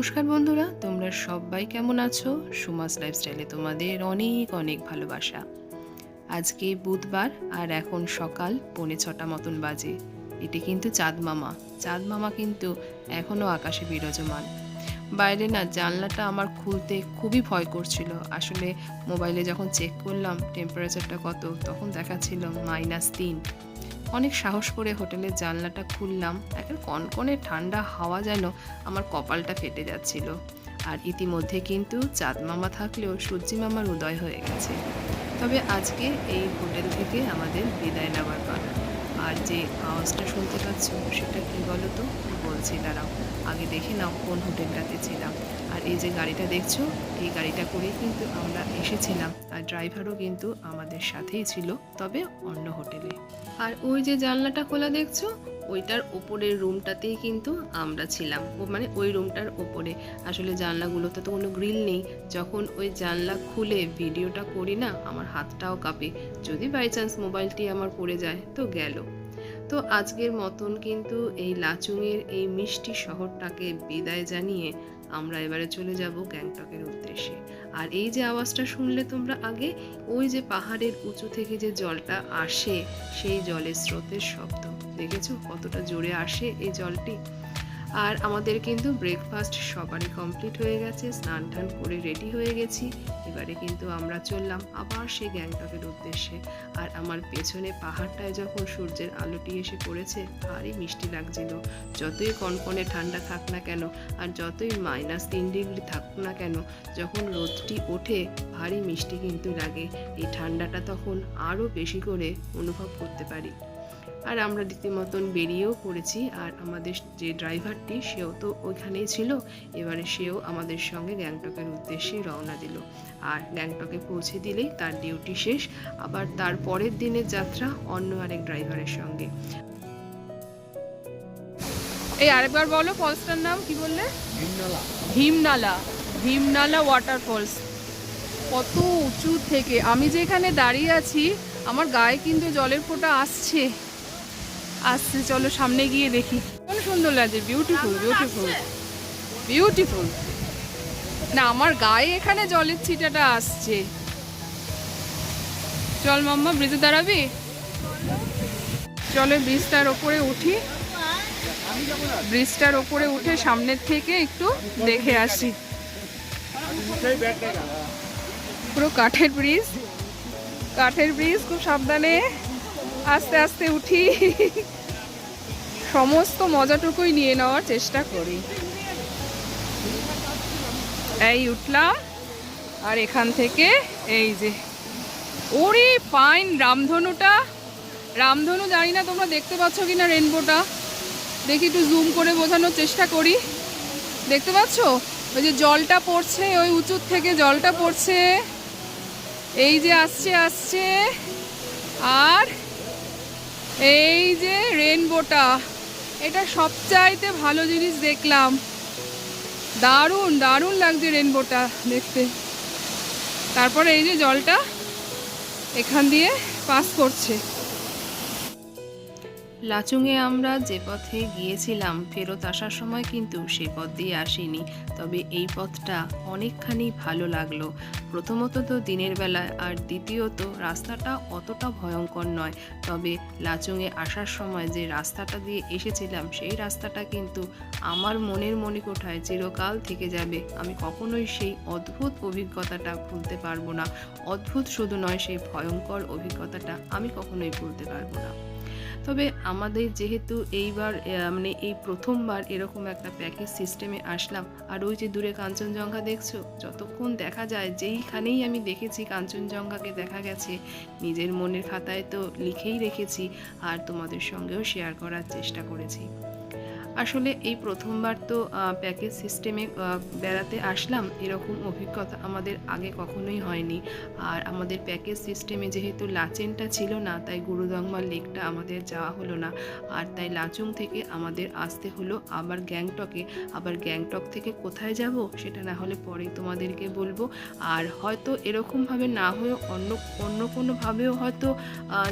নমস্কার বন্ধুরা, তোমরা সবাই কেমন আছো? সুমাস লাইফস্টাইলে তোমাদের অনেক অনেক ভালোবাসা। আজকে বুধবার আর এখন সকাল পৌনে ছটা মতন বাজে। এটি কিন্তু চাঁদ মামা। চাঁদ মামা কিন্তু এখনও আকাশে বিরাজমান। বাইরে না জানলাটা আমার খুলতে খুবই ভয় করছিল। আসলে মোবাইলে যখন চেক করলাম টেম্পারেচারটা কত, তখন দেখাচ্ছিল মাইনাস তিন। অনেক সাহস করে হোটেলের জানলাটা খুললাম। একটা কনকনে ঠান্ডা হাওয়া যেন আমার কপালটা ফেটে যাচ্ছিল। আর ইতিমধ্যে কিন্তু চাঁদ মামা থাকলেও সূর্যি মামার উদয় হয়ে গেছে। তবে আজকে এই হোটেল থেকে আমাদের বিদায় নেওয়ার পালা। আর যে আওয়াজটা শুনতে পাচ্ছ সেটা কি বলো তো বলছি দাঁড়াও আগে দেখে নাও কোন হোটেলটাতে ছিলাম। আর এই যে গাড়িটা দেখছ, এই গাড়িটা করেই কিন্তু আমরা এসেছিলাম। আর ড্রাইভারও কিন্তু আমাদের সাথেই ছিল, তবে অন্য হোটেলে। আর ওই যে জানলাটা খোলা দেখছ, ওইটার ওপরের রুমটাতেই কিন্তু আমরা ছিলাম। ও মানে ওই রুমটার ওপরে। আসলে জানলাগুলোতে তো কোনো গ্রিল নেই। যখন ওই জানলা খুলে ভিডিওটা করি না, আমার হাতটাও কাঁপে। যদি বাই চান্স মোবাইলটি আমার পড়ে যায়, তো গেল। তো আজকের মতন কিন্তু এই লাচুংয়ের এই মিষ্টি শহরটাকে বিদায় জানিয়ে আমরা এবারে চলে যাব গ্যাংটকের উদ্দেশ্যে। আর এই যে আওয়াজটা শুনলে তোমরা আগে, ওই যে পাহাড়ের উঁচু থেকে যে জলটা আসে, সেই জলের স্রোতের শব্দ। দেখেছ কতটা জোরে আসে এই জলটি? আর আমাদের কিন্তু ব্রেকফাস্ট সবারই কমপ্লিট হয়ে গেছে, স্নান টান করে রেডি হয়ে গেছি। এবারে কিন্তু আমরা চললাম আবার সেই গ্যাংটকের উদ্দেশ্যে। আর আমার পেছনে পাহাড়টায় যখন সূর্যের আলোটি এসে পড়েছে, ভারী মিষ্টি লাগছিল। যতই কনকনে ঠান্ডা থাক না কেন, আর যতই মাইনাস তিন ডিগ্রি থাকুক না কেন, যখন রোদটি ওঠে, ভারী মিষ্টি কিন্তু লাগে। এই ঠান্ডাটা তখন আরও বেশি করে অনুভব করতে পারি। আর আমরা রীতিমতন বেরিয়েও পড়েছি আর আমাদের যে ড্রাইভারটি সেও তো ওইখানেই ছিল। এবারে সেও আমাদের সঙ্গে গ্যাংটকের উদ্দেশ্যে রওনা দিল। আর গ্যাংটকে পৌঁছে দিলেই তার ডিউটি শেষ। আবার তার পরের দিনের যাত্রা অন্য আরেক ড্রাইভারের সঙ্গে। এই আরেকবার বলো ফলসটার নাম কি বললে? ভীমনালা। ভীমনালা। ওয়াটারফলস কত উঁচু থেকে। আমি যেখানে দাঁড়িয়ে আছি আমার গায়ে কিন্তু জলের ফোঁটা আসছে। আসছে, চলো সামনে গিয়ে দেখি। কোন সুন্দর লাগছে বিউটিফুল বিউটিফুল বিউটিফুল না, আমার গায়ে এখানে জলের ছিটাটা আসছে। চল মাম্মা, ব্রিজে দাঁড়াবি? চলে ব্রিজটার ওপরে উঠি। ব্রিজটার ওপরে উঠে সামনের থেকে একটু দেখে আসি। পুরো কাঠের ব্রিজ। কাঠের ব্রিজ, খুব সাবধানে আস্তে আস্তে উঠি। সমস্ত মজাটুকুই নিয়ে নেওয়ার চেষ্টা করি। এই উঠলাম, আর এখান থেকে এই যে, ওরে পাইন রামধনুটা। রামধনু জানি না তোমরা দেখতে পাচ্ছ কি না রেনবোটা দেখি একটু জুম করে বোঝানোর চেষ্টা করি। দেখতে পাচ্ছ? ওই যে জলটা পড়ছে, ওই উঁচুর থেকে জলটা পড়ছে। এই যে আসছে আসছে। আর এই যে রেনবোটা এটা সবচাইতে ভালো জিনিস দেখলাম। দারুণ দারুণ লাগছে রেনবোটা দেখতে। তারপরে এই যে জলটা এখান দিয়ে পাস করছে। লাচুংয়ে আমরা যে পথে গিয়েছিলাম, ফেরত আসার সময় কিন্তু সে পথ দিয়ে আসিনি। তবে এই পথটা অনেকখানি ভালো লাগল। প্রথমত তো দিনের বেলায়, আর দ্বিতীয়ত রাস্তাটা অতটা ভয়ঙ্কর নয়। তবে লাচুংয়ে আসার সময় যে রাস্তাটা দিয়ে এসেছিলাম, সেই রাস্তাটা কিন্তু আমার মনের মণিকোঠায় চিরকাল থেকে যাবে। আমি কখনোই সেই অদ্ভুত অভিজ্ঞতাটা ভুলতে পারব না। অদ্ভুত শুধু নয়, সেই ভয়ঙ্কর অভিজ্ঞতাটা আমি কখনোই ভুলতে পারব না। তবে আমাদের যেহেতু এইবার মানে এই প্রথমবার এরকম একটা প্যাকেজ সিস্টেমে আসলাম, আর ওই যে দূরে কাঞ্চনজঙ্ঘা দেখছ, যতক্ষণ দেখা যায় যেইখানেই আমি দেখেছি কাঞ্চনজঙ্ঘাকে দেখা গেছে, নিজের মনের খাতায় তো লিখেই রেখেছি, আর তোমাদের সঙ্গেও শেয়ার করার চেষ্টা করেছি। আসলে এই প্রথমবার তো প্যাকেজ সিস্টেমে বেড়াতে আসলাম, এরকম অভিজ্ঞতা আমাদের আগে কখনোই হয়নি। আর আমাদের প্যাকেজ সিস্টেমে যেহেতু লাচেনটা ছিল না, তাই গুরুদংমা লেকটা আমাদের যাওয়া হলো না। আর তাই লাচুং থেকে আমাদের আসতে হলো আবার গ্যাংটকে। আবার গ্যাংটক থেকে কোথায় যাব, সেটা না হলে পরে তোমাদেরকে বলব। আর হয়তো এরকমভাবে না হয়েও অন্য অন্য কোনোভাবেও হয়তো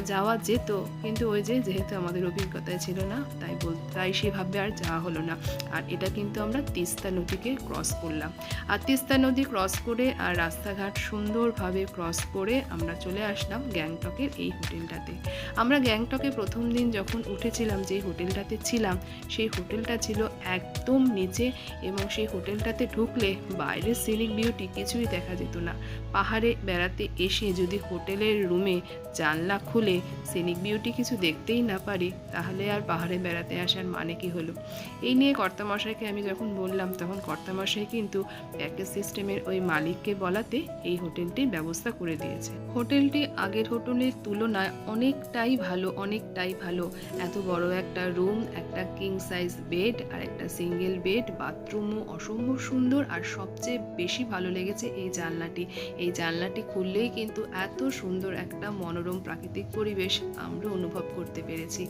যাওয়া যেত। কিন্তু ওই যে, যেহেতু আমাদের অভিজ্ঞতায় ছিল না, তাই বল, তাই সেভাবে আর যাওয়া হলো না। আর এটা কিন্তু আমরা তিস্তা নদীকে ক্রস করলাম। আর তিস্তা নদী ক্রস করে আর রাস্তাঘাট সুন্দরভাবে ক্রস করে আমরা চলে আসলাম গ্যাংটকের এই হোটেলটাতে। আমরা গ্যাংটকে প্রথম দিন যখন উঠেছিলাম, যে হোটেলটাতে ছিলাম, সেই হোটেলটা ছিল একদম নিচে এবং সেই হোটেলটাতে ঢুকলে বাইরের সিনিক বিউটি কিছুই দেখা যেত না। পাহাড়ে বেড়াতে এসে যদি হোটেলের রুমে জানলা খুলে সিনিক বিউটি কিছু দেখতেই না পারি, তাহলে আর পাহাড়ে বেড়াতে আসার মানে কি হলো? এই নিয়ে কর্তামশাইকে আমি যখন বললাম, তখন কর্তামশাই কিন্তু প্যাকেজ সিস্টেমের ওই মালিককে বলাতে এই হোটেলটির ব্যবস্থা করে দিয়েছে। হোটেলটি আগের হোটেলের তুলনায় অনেকটাই ভালো অনেকটাই ভালো। এত বড় একটা রুম একটা কিং সাইজ বেড আর একটা সিঙ্গেল বেড বাথরুমও অসম্ভব সুন্দর আর সবচেয়ে বেশি ভালো লেগেছে এই জানলাটি। এই জানলাটি খুললেই কিন্তু এত সুন্দর একটা মনোরম প্রাকৃতিক পরিবেশ আমরা অনুভব করতে পেরেছি।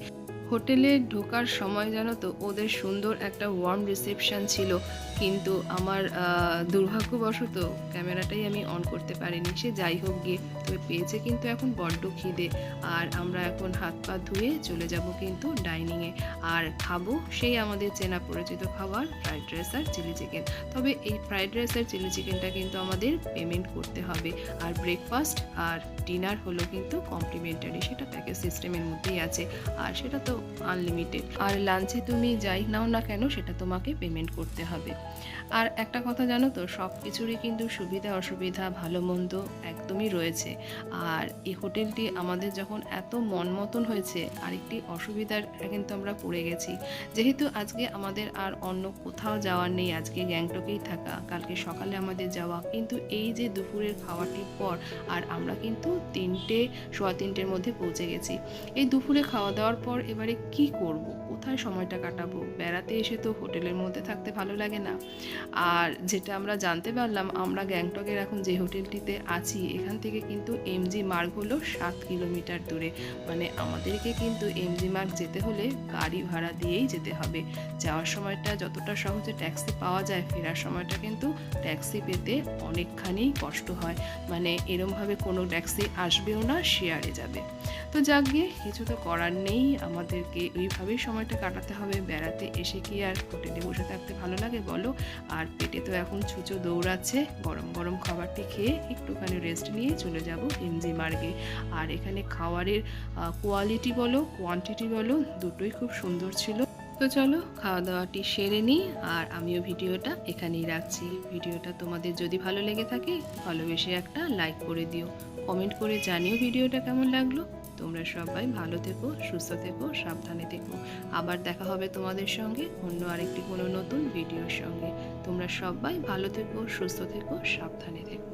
হোটেলে ঢোকার সময় জানো তো, ওদের সুন্দর একটা ওয়ার্ম রিসেপশন ছিল। কিন্তু আমার দুর্ভাগ্যবশত ক্যামেরাটাই আমি অন করতে পারিনি। সে যাই হোক গিয়ে তবে পেয়েছে, কিন্তু এখন বড্ড খিদে। আর আমরা এখন হাত পা ধুয়ে চলে যাব কিন্তু ডাইনিংয়ে আর খাব সেই আমাদের চেনা পরিচিত খাবার ফ্রাইড রাইস আর চিলি চিকেন তবে এই ফ্রাইড রাইস আর চিলি চিকেনটা কিন্তু আমাদের পেমেন্ট করতে হবে। আর ব্রেকফাস্ট আর ডিনার হলো কিন্তু কমপ্লিমেন্টারি সেটা প্যাকেজ সিস্টেমের মধ্যেই আছে। আর সেটা তো আনলিমিটেড আর লাঞ্চে তুমি যাই নাও না কেন, সেটা তোমাকে পেমেন্ট করতে হবে। আর একটা কথা জানো তো, সব কিছুরই কিন্তু সুবিধা অসুবিধা, ভালো মন্দ একদমই রয়েছে। আর এই হোটেলটি আমাদের যখন এত মন মতন হয়েছে, আরেকটি অসুবিধার কিন্তু আমরা পড়ে গেছি। যেহেতু আজকে আমাদের আর অন্য কোথাও যাওয়ার নেই, আজকে গ্যাংটকেই থাকা, কালকে সকালে আমাদের যাওয়া, কিন্তু এই যে দুপুরের খাওয়াটির পর আর আমরা কিন্তু তিনটে, সোয়া তিনটের মধ্যে পৌঁছে গেছি। এই দুপুরে খাওয়া দাওয়ার পর এবারে কি করব? কোথায় সময়টা কাটাবো? বেড়াতে এসে তো হোটেলের মধ্যে থাকতে ভালো লাগে না। আর যেটা আমরা জানতে পারলাম, আমরা গ্যাংটকের এখন যে হোটেলটিতে আছি, এখান থেকে কিন্তু এমজি মার্গ হলো সাত কিলোমিটার দূরে। মানে আমাদেরকে কিন্তু এমজি মার্গ যেতে হলে গাড়ি ভাড়া দিয়েই যেতে হবে। যাওয়ার সময়টা যতটা সহজে, ট্যাক্সি পাওয়া যায়, ফেরার সময়টা কিন্তু ট্যাক্সি পেতে অনেকখানি কষ্ট হয়। মানে এরমভাবে কোনো ট্যাক্সি আসবেও না, শেয়ারে যাবে। তো যাক গিয়ে কিছু তো করার নেই। আমাদেরকে ওইভাবেই সময়টা কাটাতে হবে। বেড়াতে এসে কি আর হোটেলে বসে থাকতে ভালো লাগে বলো? আর পেটে তো এখন ছুঁচো দৌড়াচ্ছে। গরম গরম খাবারটি খেয়ে একটুখানি রেস্ট নিয়ে চলে যাব এমজি মার্গে। আর এখানে খাবারের কোয়ালিটি বলো কোয়ান্টিটি বলো, দুটোই খুব সুন্দর ছিল। তো চলো খাওয়া দাওয়াটি সেরে নিই। আর আমিও ভিডিওটা এখানেই রাখছি। ভিডিওটা তোমাদের যদি ভালো লেগে থাকে, ভালোবেসে একটা লাইক করে দিও। কমেন্ট করে জানিও ভিডিওটা কেমন লাগল। তোমরা সবাই ভালো থেকো, সুস্থ থেকো, সাবধানে থেকো। আবার দেখা হবে তোমাদের সঙ্গে অন্য আরেকটি কোনো নতুন ভিডিওর সঙ্গে। তোমরা সবাই ভালো থেকো, সুস্থ থেকো, সাবধানে থেকো।